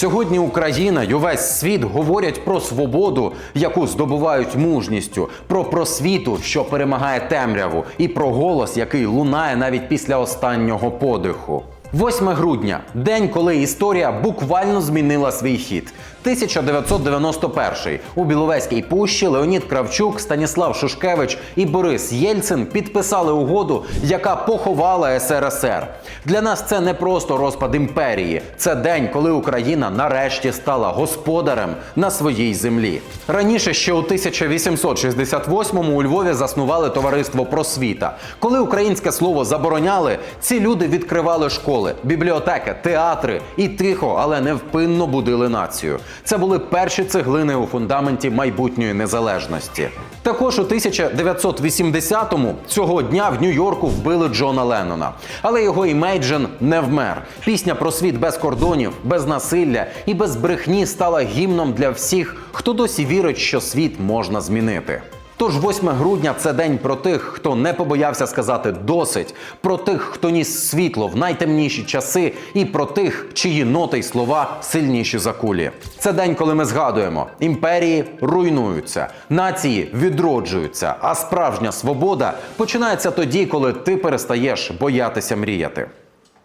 Сьогодні Україна і увесь світ говорять про свободу, яку здобувають мужністю, про просвіту, що перемагає темряву, і про голос, який лунає навіть після останнього подиху. 8 грудня день, коли історія буквально змінила свій хід. 1991 у Біловезькій пущі Леонід Кравчук, Станіслав Шушкевич і Борис Єльцин підписали угоду, яка поховала СРСР. Для нас це не просто розпад імперії, це день, коли Україна нарешті стала господарем на своїй землі. Раніше ще у 1868-му у Львові заснували товариство просвіта. Коли українське слово забороняли, ці люди відкривали школи, бібліотеки, театри і тихо, але невпинно будили націю. Це були перші цеглини у фундаменті майбутньої незалежності. Також у 1980-му цього дня в Нью-Йорку вбили Джона Леннона. Але його імейджен не вмер. Пісня про світ без кордонів, без насилля і без брехні стала гімном для всіх, хто досі вірить, що світ можна змінити. Тож 8 грудня це день про тих, хто не побоявся сказати досить, про тих, хто ніс світло в найтемніші часи, і про тих, чиї ноти й слова сильніші за кулі. Це день, коли ми згадуємо: імперії руйнуються, нації відроджуються, а справжня свобода починається тоді, коли ти перестаєш боятися мріяти.